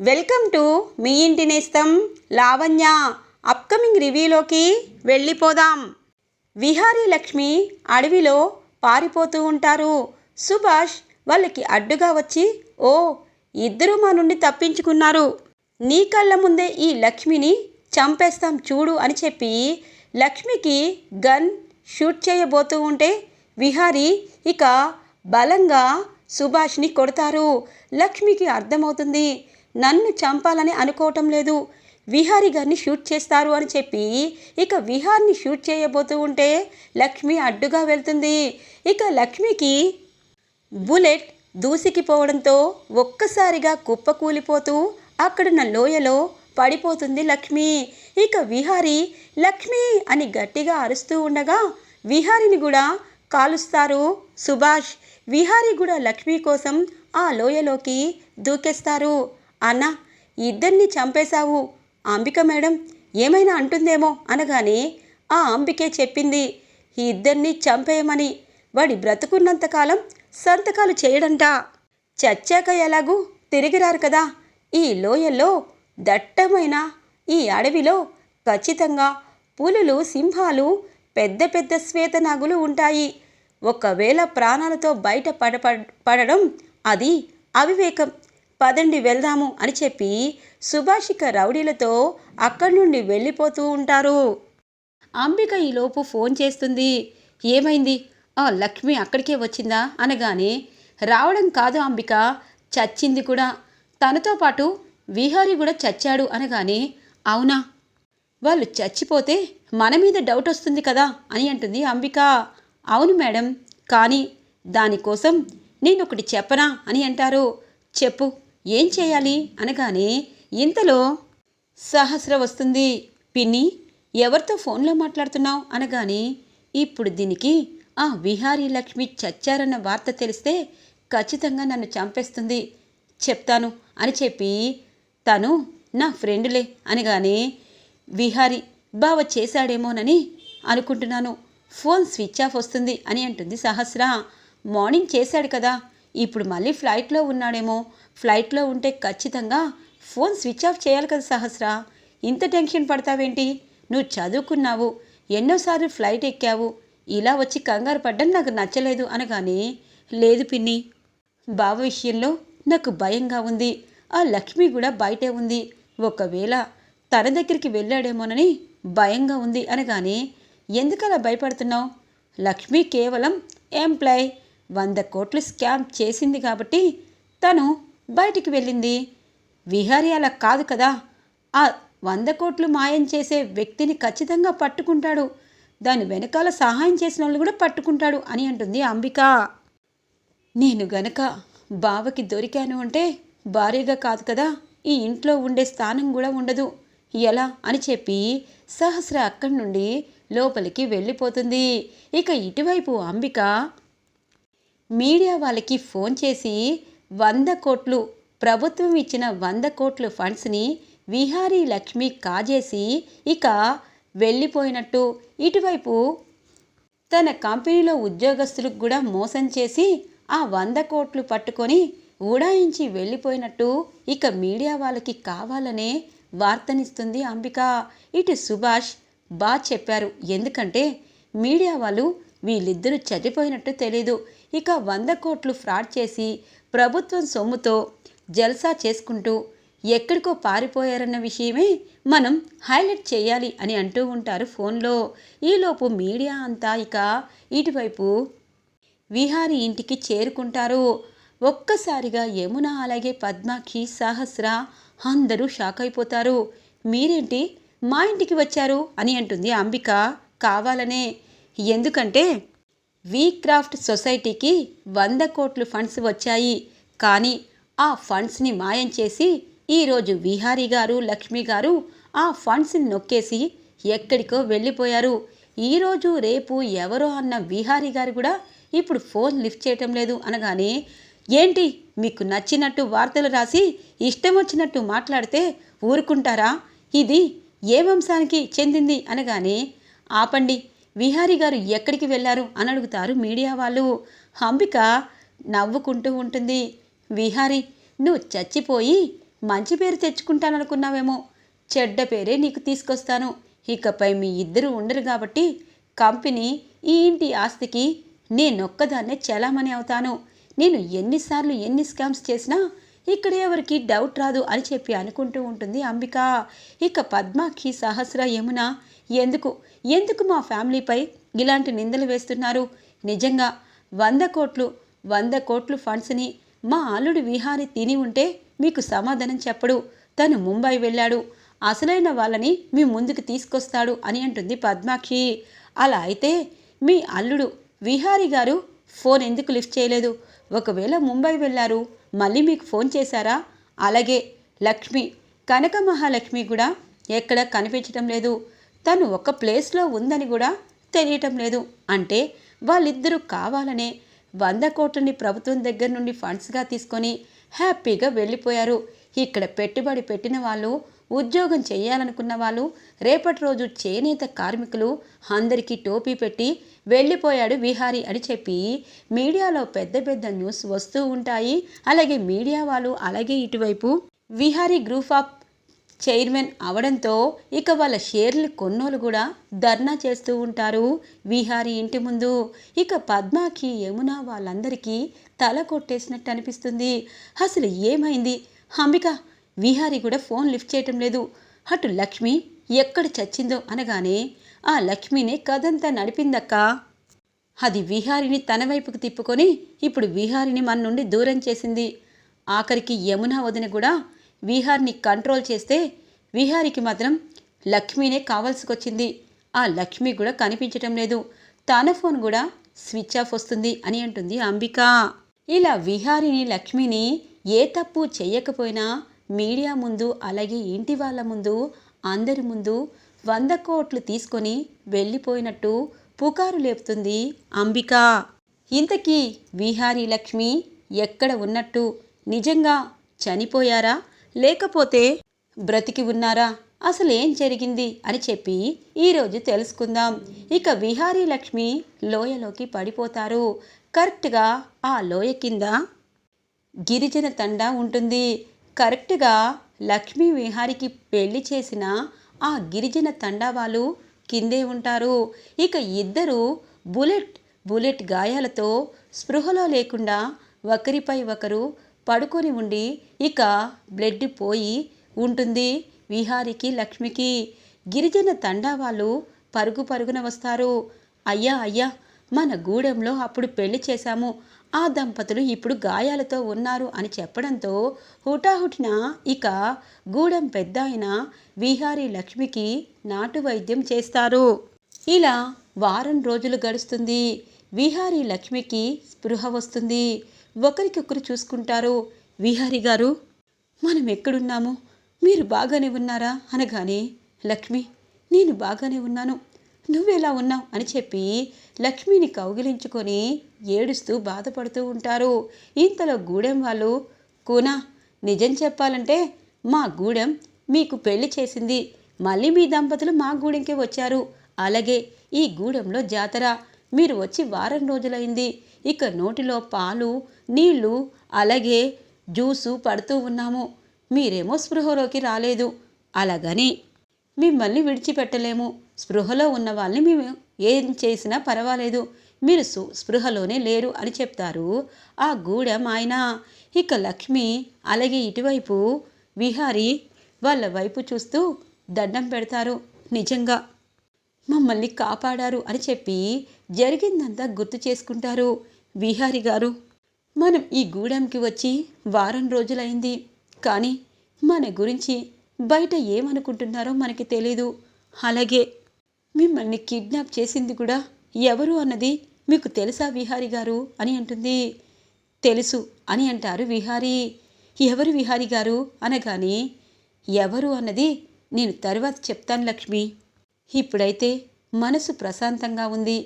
Welcome to me ఇంటి నేస్తం Lavanya. Upcoming రివ్యూలోకి వెళ్ళిపోదాం. విహారీ లక్ష్మి అడవిలో పారిపోతూ ఉంటారు. సుభాష్ వాళ్ళకి అడ్డుగా వచ్చి ఓ ఇద్దరు మా నుండి తప్పించుకున్నారు. నీ కళ్ళ ముందే ఈ లక్ష్మిని చంపేస్తాం చూడు అని చెప్పి లక్ష్మికి గన్ షూట్ చేయబోతూ ఉంటే విహారీ ఇక బలంగా సుభాష్ని కొడతారు. లక్ష్మికి అర్థమవుతుంది నన్ను చంపాలని అనుకోవటం లేదు. విహారి గారిని షూట్ చేస్తారు అని చెప్పి ఇక విహార్ని షూట్ చేయబోతూ ఉంటే లక్ష్మి అడ్డుగా వెళ్తుంది. ఇక లక్ష్మికి బుల్లెట్ దూసికిపోవడంతో ఒక్కసారిగా కుప్పకూలిపోతూ అక్కడున్న లోయలో పడిపోతుంది లక్ష్మి. ఇక విహారి లక్ష్మి అని గట్టిగా అరుస్తూ ఉండగా విహారిని కూడా కాలుస్తారు సుభాష్. విహారి కూడా లక్ష్మి కోసం ఆ లోయలోకి దూకేస్తారు. అన్న ఇద్దరిని చంపేశావు. అంబిక మేడం ఏమైనా అంటుందేమో అనగానే ఆ అంబికే చెప్పింది. ఈ ఇద్దరిని చంపేయమని. వాడి బ్రతుకున్నంతకాలం సంతకాలు చేయడంట. చచ్చాక ఎలాగూ తిరిగిరారు కదా. ఈ లోయల్లో దట్టమైన ఈ అడవిలో ఖచ్చితంగా పులులు సింహాలు పెద్ద పెద్ద శ్వేతనాగులు ఉంటాయి. ఒకవేళ ప్రాణాలతో బయట పడ పడడం అది అవివేకం. పదండి వెళ్దాము అని చెప్పి సుభాషిక రౌడీలతో అక్కడి నుండి వెళ్ళిపోతూ ఉంటారు. అంబిక ఈలోపు ఫోన్ చేస్తుంది. ఏమైంది? ఆ లక్ష్మి అక్కడికే వచ్చిందా? అనగానే రావడం కాదు అంబిక చచ్చింది కూడా. తనతో పాటు విహారీ కూడా చచ్చాడు అనగానే అవునా? వాళ్ళు చచ్చిపోతే మన మీద డౌట్ వస్తుంది కదా అని అంటుంది అంబిక. అవును మేడం కానీ దానికోసం నేను ఒకటి చెప్పనా అని అంటారు. చెప్పు. ఏం చేయాలి? అనగానే ఇంతలో సహస్ర వస్తుంది. పిన్ని ఎవరితో ఫోన్లో మాట్లాడుతున్నావు? అనగానే ఇప్పుడు దీనికి ఆ విహారీ లక్ష్మి చచ్చారన్న వార్త తెలిస్తే ఖచ్చితంగా నన్ను చంపేస్తుంది. చెప్తాను అని చెప్పి తను నా ఫ్రెండ్లే అనగానే విహారి బావ చేశాడేమోనని అనుకుంటున్నాను. ఫోన్ స్విచ్ ఆఫ్ వస్తుంది అని అంటుంది సహస్ర. మార్నింగ్ చేశాడు కదా. ఇప్పుడు మళ్ళీ ఫ్లైట్లో ఉన్నాడేమో. ఫ్లైట్లో ఉంటే ఖచ్చితంగా ఫోన్ స్విచ్ ఆఫ్ చేయాలి కదా సహస్ర. ఇంత టెన్షన్ పడతావేంటి? నువ్వు చదువుకున్నావు ఎన్నోసార్లు ఫ్లైట్ ఎక్కావు. ఇలా వచ్చి కంగారు పడ్డం నాకు నచ్చలేదు అనగానే లేదు పిన్ని బావ విషయంలో నాకు భయంగా ఉంది. ఆ లక్ష్మి కూడా బయటే ఉంది. ఒకవేళ తన దగ్గరికి వెళ్ళాడేమోనని భయంగా ఉంది అనగానే ఎందుకలా భయపడుతున్నావు? లక్ష్మి కేవలం ఎంప్లాయ్. వంద కోట్లు స్కామ్ చేసింది కాబట్టి తను బయటికి వెళ్ళింది. విహారీ అలా కాదు కదా. ఆ వంద కోట్లు మాయం చేసే వ్యక్తిని ఖచ్చితంగా పట్టుకుంటాడు. దాని వెనకాల సహాయం చేసిన వాళ్ళు కూడా పట్టుకుంటాడు అని అంటుంది అంబిక. నేను గనక బావకి దొరికాను అంటే భారీగా కాదు కదా. ఈ ఇంట్లో ఉండే స్థానం కూడా ఉండదు. ఎలా అని చెప్పి సహస్ర అక్కడి నుండి లోపలికి వెళ్ళిపోతుంది. ఇక ఇటువైపు అంబిక మీడియా వాళ్ళకి ఫోన్ చేసి వంద కోట్లు ప్రభుత్వం ఇచ్చిన వంద కోట్లు ఫండ్స్ని విహారీ లక్ష్మి కాజేసి ఇక వెళ్ళిపోయినట్టు. ఇటువైపు తన కంపెనీలో ఉద్యోగస్తులకు కూడా మోసం చేసి ఆ వంద కోట్లు పట్టుకొని ఉడాయించి వెళ్ళిపోయినట్టు ఇక మీడియా వాళ్ళకి కావాలనే వార్తనిస్తుంది అంబిక. ఇటు సుభాష్ బా చెప్పారు ఎందుకంటే మీడియా వాళ్ళు వీళ్ళిద్దరూ చనిపోయినట్టు తెలీదు. ఇక వంద కోట్లు ఫ్రాడ్ చేసి ప్రభుత్వం సొమ్ముతో జల్సా చేసుకుంటూ ఎక్కడికో పారిపోయారన్న విషయమే మనం హైలైట్ చేయాలి అని అంటూ ఉంటారు ఫోన్లో. ఈలోపు మీడియా అంతా ఇక ఇటువైపు విహారి ఇంటికి చేరుకుంటారు. ఒక్కసారిగా యమున అలాగే పద్మాక్షి సహస్ర అందరూ షాక్ అయిపోతారు. మీరేంటి మా ఇంటికి వచ్చారు అని అంటుంది అంబిక కావాలనే. ఎందుకంటే వీ క్రాఫ్ట్ సొసైటీకి వంద కోట్లు ఫండ్స్ వచ్చాయి. కానీ ఆ ఫండ్స్ని మాయం చేసి ఈరోజు విహారీ గారు లక్ష్మి గారు ఆ ఫండ్స్ని నొక్కేసి ఎక్కడికో వెళ్ళిపోయారు. ఈరోజు రేపు ఎవరో అన్న విహారీ గారు కూడా ఇప్పుడు ఫోన్ లిఫ్ట్ చేయటం లేదు అనగానే ఏంటి మీకు నచ్చినట్టు వార్తలు రాసి ఇష్టం వచ్చినట్టు మాట్లాడితే ఊరుకుంటారా? ఇది ఏ వంశానికి చెందింది? అనగానే ఆపండి విహారీ గారు ఎక్కడికి వెళ్ళారు అని అడుగుతారు మీడియా వాళ్ళు. అంబిక నవ్వుకుంటూ ఉంటుంది. విహారీ నువ్వు చచ్చిపోయి మంచి పేరు తెచ్చుకుంటాననుకున్నావేమో. చెడ్డ పేరే నీకు తీసుకొస్తాను. ఇకపై మీ ఇద్దరు ఉండరు కాబట్టి కంపెనీ ఈ ఇంటి ఆస్తికి నేనొక్కదాన్నే చలామణి అవుతాను. నేను ఎన్నిసార్లు ఎన్ని స్కామ్స్ చేసినా ఇక్కడ ఎవరికి డౌట్ రాదు అని చెప్పి అనుకుంటూ ఉంటుంది అంబిక. ఇక పద్మాక్షి సహస్ర యమున ఎందుకు? ఎందుకు మా ఫ్యామిలీపై ఇలాంటి నిందలు వేస్తున్నారు? నిజంగా వంద కోట్లు వంద కోట్లు ఫండ్స్ని మా అల్లుడు విహారి తిని ఉంటే మీకు సమాధానం చెప్పడు. తను ముంబై వెళ్ళాడు. అసలైన వాళ్ళని మీ ముందుకు తీసుకొస్తాడు అని అంటుంది పద్మాక్షి అలా అయితే మీ అల్లుడు విహారి గారు ఫోన్ ఎందుకు లిఫ్ట్ చేయలేదు? ఒకవేళ ముంబై వెళ్ళారు మళ్ళీ మీకు ఫోన్ చేశారా? అలాగే లక్ష్మి కనక మహాలక్ష్మి కూడా ఎక్కడ కనిపించడం లేదు. తను ఒక ప్లేస్లో ఉందని కూడా తెలియటం లేదు. అంటే వాళ్ళిద్దరూ కావాలనే వంద కోట్లని ప్రభుత్వం దగ్గర నుండి ఫండ్స్గా తీసుకొని హ్యాపీగా వెళ్ళిపోయారు. ఇక్కడ పెట్టుబడి పెట్టిన వాళ్ళు ఉద్యోగం చేయాలనుకున్న వాళ్ళు రేపటి రోజు చేనేత కార్మికులు అందరికీ టోపీ పెట్టి వెళ్ళిపోయాడు విహారీ అని చెప్పి. మీడియాలో పెద్ద పెద్ద న్యూస్ వస్తూ ఉంటాయి. అలాగే మీడియా వాళ్ళు అలాగే ఇటువైపు విహారీ గ్రూప్ ఆఫ్ చైర్మన్ అవడంతో ఇక వాళ్ళ షేర్లు కొన్నోళ్ళు కూడా ధర్నా చేస్తూ ఉంటారు విహారీ ఇంటి ముందు. ఇక పద్మాకి యమున వాళ్ళందరికీ తల కొట్టేసినట్టు అనిపిస్తుంది. అసలు ఏమైంది? అంబిక విహారి కూడా ఫోన్ లిఫ్ట్ చేయటం లేదు. అటు లక్ష్మి ఎక్కడ చచ్చిందో అనగానే ఆ లక్ష్మినే కథంతా నడిపిందక్క? అది విహారిని తన వైపుకు తిప్పుకొని ఇప్పుడు విహారిని మన నుండి దూరం చేసింది. ఆఖరికి యమున వదిన కూడా విహార్ని కంట్రోల్ చేస్తే విహారికి మాత్రం లక్ష్మీనే కావాల్సికొచ్చింది. ఆ లక్ష్మి కూడా కనిపించటం లేదు. తన ఫోన్ కూడా స్విచ్ ఆఫ్ వస్తుంది అని అంటుంది అంబిక. ఇలా విహారిని లక్ష్మిని ఏ తప్పు చేయకపోయినా మీడియా ముందు అలాగే ఇంటి వాళ్ళ ముందు అందరి ముందు వంద కోట్లు తీసుకొని వెళ్ళిపోయినట్టు పుకారు లేపుతుంది అంబిక. ఇంతకీ విహారీ లక్ష్మి ఎక్కడ ఉన్నట్టు? నిజంగా చనిపోయారా? లేకపోతే బ్రతికి ఉన్నారా? అసలు ఏం జరిగింది? అని చెప్పి ఈరోజు తెలుసుకుందాం. ఇక విహారీ లక్ష్మి లోయలోకి పడిపోతారు. కరెక్ట్గా ఆ లోయ కింద గిరిజన తండా ఉంటుంది. కరెక్ట్గా లక్ష్మీ విహారికి పెళ్ళి చేసిన ఆ గిరిజన తండా వాళ్ళు కిందే ఉంటారు. ఇక ఇద్దరు బుల్లెట్ బుల్లెట్ గాయాలతో స్పృహలో లేకుండా ఒకరిపై ఒకరు పడుకొని ఉండి ఇక బ్లడ్ పోయి ఉంటుంది విహారికి లక్ష్మికి. గిరిజన తండా వాళ్ళు పరుగు పరుగున వస్తారు. అయ్యా అయ్యా మన గూడెంలో అప్పుడు పెళ్ళి చేశాము. ఆ దంపతులు ఇప్పుడు గాయాలతో ఉన్నారు అని చెప్పడంతో హుటాహుటిన ఇక గూడెం పెద్ద అయిన విహారీ లక్ష్మికి నాటు వైద్యం చేస్తారు. ఇలా వారం రోజులు గడుస్తుంది. విహారీ లక్ష్మికి స్పృహ వస్తుంది. ఒకరికొకరు చూసుకుంటారు. విహారీ గారు మనం ఎక్కడున్నాము? మీరు బాగానే ఉన్నారా? అనగానే లక్ష్మి నేను బాగానే ఉన్నాను. నువ్వెలా ఉన్నావు? అని చెప్పి లక్ష్మిని కౌగిలించుకొని ఏడుస్తూ బాధపడుతూ ఉంటారు. ఇంతలో గూడెం వాళ్ళు కూనా నిజం చెప్పాలంటే మా గూడెం మీకు పెళ్ళి చేసింది. మళ్ళీ మీ దంపతులు మా గూడెంకే వచ్చారు. అలాగే ఈ గూడెంలో జాతర. మీరు వచ్చి వారం రోజులైంది. ఇక నోటిలో పాలు నీళ్ళు అలాగే జ్యూసు పడుతూ ఉన్నాము. మీరేమో స్పృహలోకి రాలేదు. అలాగని మిమ్మల్ని విడిచిపెట్టలేము. స్పృహలో ఉన్న వాళ్ళని మేము ఏం చేసినా పర్వాలేదు. మీరు సు స్పృహలోనే లేరు అని చెప్తారు. ఆ గూడెం ఆయన. ఇక లక్ష్మి అలాగే ఇటువైపు విహారి వాళ్ళ వైపు చూస్తూ దండం పెడతారు. నిజంగా మమ్మల్ని కాపాడారు అని చెప్పి జరిగిందంతా గుర్తు చేసుకుంటారు విహారి గారు. మనం ఈ గూడెంకి వచ్చి వారం రోజులైంది. కానీ మన గురించి బయట ఏమనుకుంటున్నారో మనకి తెలీదు. అలాగే మిమ్మల్ని కిడ్నాప్ చేసింది కూడా ఎవరు అన్నది మీకు తెలుసా విహారి గారు అని అంటుంది. తెలుసు అని అంటారు విహారీ. ఎవరు విహారి గారు అనగానే ఎవరు అన్నది నేను తర్వాత చెప్తాను లక్ష్మి. ఇప్పుడైతే మనసు ప్రశాంతంగా ఉంది.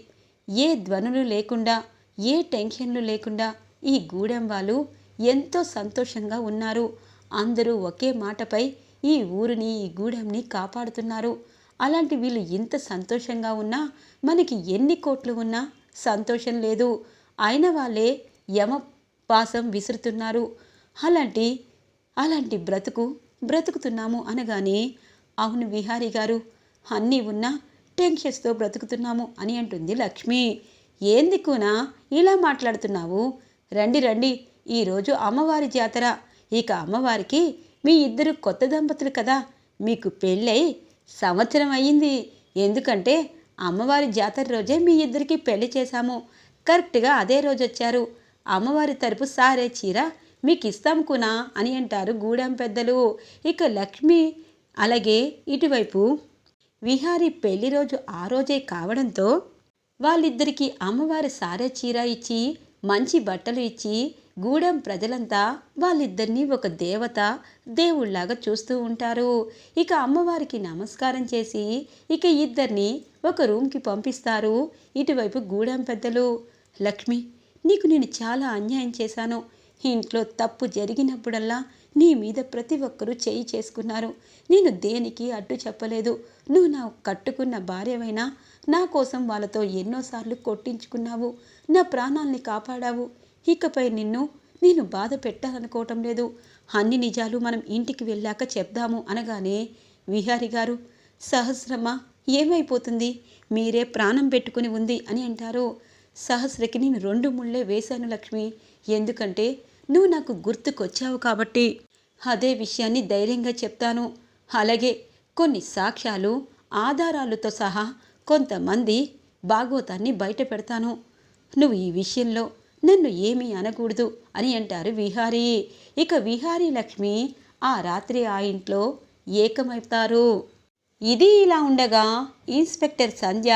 ఏ ధ్వనులు లేకుండా ఏ టెన్షన్లు లేకుండా ఈ గూడెం వాళ్ళు ఎంతో సంతోషంగా ఉన్నారు. అందరూ ఒకే మాటపై ఈ ఊరిని ఈ గూడెంని కాపాడుతున్నారు. అలాంటి వీళ్ళు ఇంత సంతోషంగా ఉన్నా మనకి ఎన్ని కోట్లు ఉన్నా సంతోషం లేదు. అయిన వాళ్ళే యమ పాసం విసురుతున్నారు. అలాంటి అలాంటి బ్రతుకు బ్రతుకుతున్నాము అనగానే అవును విహారీ గారు అన్నీ ఉన్నా టెన్షన్స్తో బ్రతుకుతున్నాము అని అంటుంది లక్ష్మి. ఏందికునా ఇలా మాట్లాడుతున్నావు? రండి రండి ఈరోజు అమ్మవారి జాతర. ఇక అమ్మవారికి మీ ఇద్దరు కొత్త దంపతులు కదా మీకు పెళ్ళై సంవత్సరం అయ్యింది. ఎందుకంటే అమ్మవారి జాతర రోజే మీ ఇద్దరికి పెళ్ళి చేశాము. కరెక్ట్గా అదే రోజు వచ్చారు. అమ్మవారి తరపు సారే చీర మీకు ఇస్తాం కునా అని అంటారు గూడెం పెద్దలు. ఇక లక్ష్మి అలాగే ఇటువైపు విహారీ పెళ్ళి రోజు ఆ రోజే కావడంతో వాళ్ళిద్దరికీ అమ్మవారి సారే చీర ఇచ్చి మంచి బట్టలు ఇచ్చి గూడెం ప్రజలంతా వాళ్ళిద్దరినీ ఒక దేవత దేవుళ్ళాగా చూస్తూ ఉంటారు. ఇక అమ్మవారికి నమస్కారం చేసి ఇక ఇద్దరిని ఒక రూమ్కి పంపిస్తారు. ఇటువైపు గూడెం పెద్దలు లక్ష్మి నీకు నేను చాలా అన్యాయం చేశాను. ఇంట్లో తప్పు జరిగినప్పుడల్లా నీ మీద ప్రతి ఒక్కరూ చేయి చేసుకున్నారు. నేను దేనికి అడ్డు చెప్పలేదు. నువ్వు నా కట్టుకున్న భార్యవైనా నా కోసం వాళ్ళతో ఎన్నోసార్లు కొట్టించుకున్నావు. నా ప్రాణాల్ని కాపాడావు. ఇకపై నిన్ను నేను బాధ పెట్టాలనుకోవటం లేదు. అన్ని నిజాలు మనం ఇంటికి వెళ్ళాక చెప్దాము అనగానే విహారి గారు సహస్రమ్మ ఏమైపోతుంది? మీరే ప్రాణం పెట్టుకుని ఉంది అని అంటారు. సహస్రకి నేను రెండు ముళ్ళే వేశాను లక్ష్మి. ఎందుకంటే నువ్వు నాకు గుర్తుకొచ్చావు కాబట్టి. అదే విషయాన్ని ధైర్యంగా చెప్తాను. అలాగే కొన్ని సాక్ష్యాలు ఆధారాలతో సహా కొంతమంది భాగవతాన్ని బయట పెడతాను. నువ్వు ఈ విషయంలో నన్ను ఏమీ అనకూడదు అని అంటారు విహారీ. ఇక విహారీ లక్ష్మి ఆ రాత్రి ఆ ఇంట్లో ఏకమవుతారు. ఇది ఇలా ఉండగా ఇన్స్పెక్టర్ సంధ్య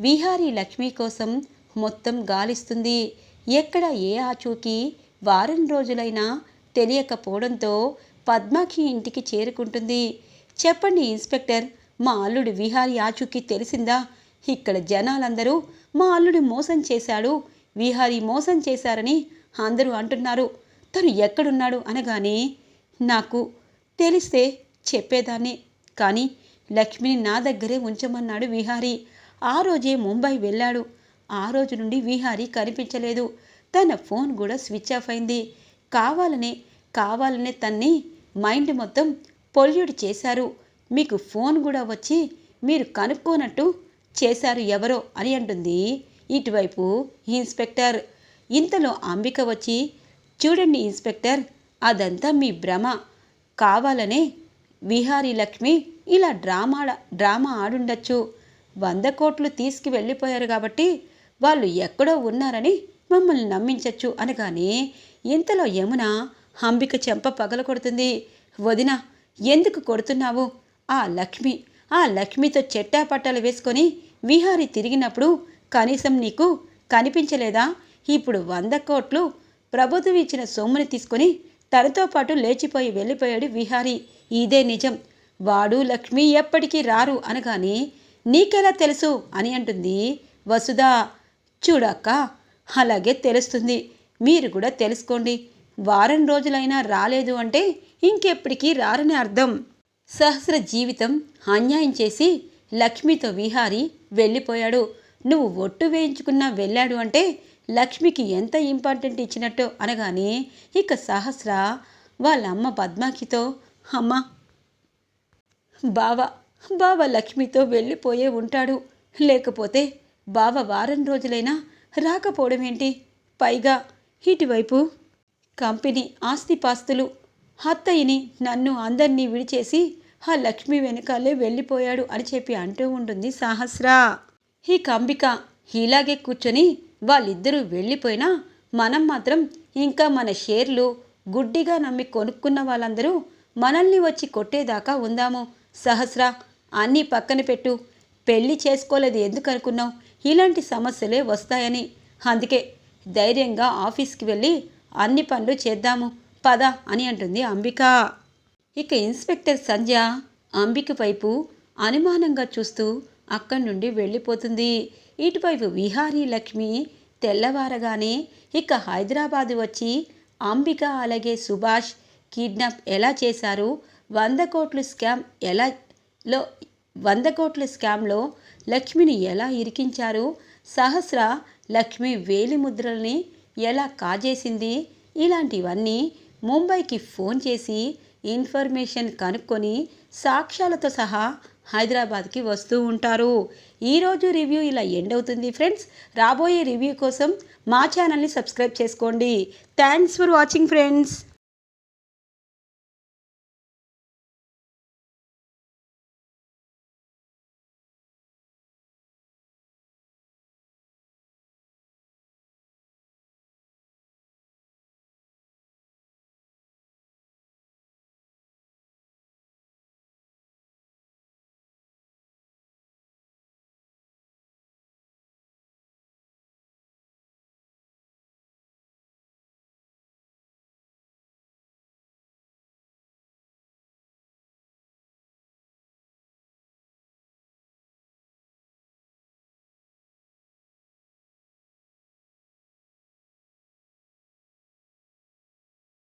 విహారీ లక్ష్మి కోసం మొత్తం గాలిస్తుంది. ఎక్కడ ఏ ఆచూకీ వారం రోజులైనా తెలియకపోవడంతో పద్మకి ఇంటికి చేరుకుంటుంది. చెప్పండి ఇన్స్పెక్టర్ మా అల్లుడు విహారీ ఆచూకీ తెలిసిందా? ఇక్కడ జనాలందరూ మా అల్లుడు మోసం చేశాడు. విహారీ మోసం చేశారని అందరూ అంటున్నారు. తను ఎక్కడున్నాడు అనగానే నాకు తెలిస్తే చెప్పేదాన్ని. కానీ లక్ష్మిని నా దగ్గరే ఉంచమన్నాడు విహారీ. ఆ రోజే ముంబై వెళ్ళాడు. ఆ రోజు నుండి విహారీ కనిపించలేదు. తన ఫోన్ కూడా స్విచ్ ఆఫ్ అయింది. కావాలనే కావాలనే తన్ని మైండ్ మొత్తం పొల్యూట్ చేశారు. మీకు ఫోన్ కూడా వచ్చి మీరు కనుక్కోనట్టు చేశారు ఎవరో అని అంటుంది ఇటువైపు ఇన్స్పెక్టర్. ఇంతలో అంబిక వచ్చి చూడండి ఇన్స్పెక్టర్ అదంతా మీ భ్రమ. కావాలనే విహారీ లక్ష్మి ఇలా డ్రామా డ్రామా ఆడుండొచ్చు. వంద కోట్లు తీసుకు వెళ్ళిపోయారు కాబట్టి వాళ్ళు ఎక్కడో ఉన్నారని మమ్మల్ని నమ్మించచ్చు అనగానే ఇంతలో యమున అంబిక చెంప పగల కొడుతుంది. వదిన ఎందుకు కొడుతున్నావు? ఆ లక్ష్మి ఆ లక్ష్మితో చెట్టా పట్టాలు వేసుకొని విహారీ తిరిగినప్పుడు కనీసం నీకు కనిపించలేదా? ఇప్పుడు వంద కోట్లు ప్రభుత్వం ఇచ్చిన సొమ్ముని తీసుకొని తనతో పాటు లేచిపోయి వెళ్ళిపోయాడు విహారీ. ఇదే నిజం. వాడు లక్ష్మి ఎప్పటికీ రారు అనగానే నీకెలా తెలుసు అని అంటుంది. వసుధ చూడక్క అలాగే తెలుస్తుంది. మీరు కూడా తెలుసుకోండి. వారం రోజులైనా రాలేదు అంటే ఇంకెప్పటికీ రారని అర్థం. సహస్ర జీవితం అన్యాయం చేసి లక్ష్మితో విహారి వెళ్ళిపోయాడు. నువ్వు ఒట్టు వేయించుకున్నా వెళ్ళాడు అంటే లక్ష్మికి ఎంత ఇంపార్టెంట్ ఇచ్చినట్టు అనగానే ఇక సహస్ర వాళ్ళ అమ్మ పద్మాకితో అమ్మ బావ బావ లక్ష్మితో వెళ్ళిపోయే ఉంటాడు. లేకపోతే బావ వారం రోజులైనా రాకపోవడం ఏంటి పైగా ఇటువైపు కంపెనీ ఆస్తిపాస్తులు అత్తయ్యని నన్ను అందరినీ విడిచేసి ఆ లక్ష్మి వెనకాలే వెళ్ళిపోయాడు అని చెప్పి అంటూ ఉంటుంది సహస్రా. ఈ కంబిక ఇలాగే కూర్చొని వాళ్ళిద్దరూ వెళ్ళిపోయినా మనం మాత్రం ఇంకా మన షేర్లు గుడ్డిగా నమ్మి కొనుక్కున్న వాళ్ళందరూ మనల్ని వచ్చి కొట్టేదాకా ఉందాము. సహస్ర అన్నీ పక్కన పెట్టు. పెళ్ళి చేసుకోలేదు ఎందుకు అనుకున్నావు? ఇలాంటి సమస్యలే వస్తాయని. అందుకే ధైర్యంగా ఆఫీస్కి వెళ్ళి అన్ని పనులు చేద్దాము. పద అని అంటుంది అంబిక. ఇక ఇన్స్పెక్టర్ సంధ్య అంబిక వైపు అనుమానంగా చూస్తూ అక్కడి నుండి వెళ్ళిపోతుంది. ఇటువైపు విహారీ లక్ష్మి తెల్లవారగానే ఇక హైదరాబాద్ వచ్చి అంబిక అలాగే సుభాష్ కిడ్నాప్ ఎలా చేశారు? వంద కోట్ల స్కామ్ ఎలా లో వంద కోట్ల స్కామ్లో లక్ష్మిని ఎలా ఇరికించారు? సహస్ర లక్ష్మి వేలి ముద్రల్ని ఎలా కాజేసింది? ఇలాంటివన్నీ ముంబైకి ఫోన్ చేసి ఇన్ఫర్మేషన్ కనుక్కొని సాక్ష్యాలతో సహా హైదరాబాద్కి వస్తూ ఉంటారు. ఈరోజు రివ్యూ ఇలా ఎండ్ అవుతుంది ఫ్రెండ్స్. రాబోయే రివ్యూ కోసం మా ఛానల్ని సబ్స్క్రైబ్ చేసుకోండి. Thanks for watching friends.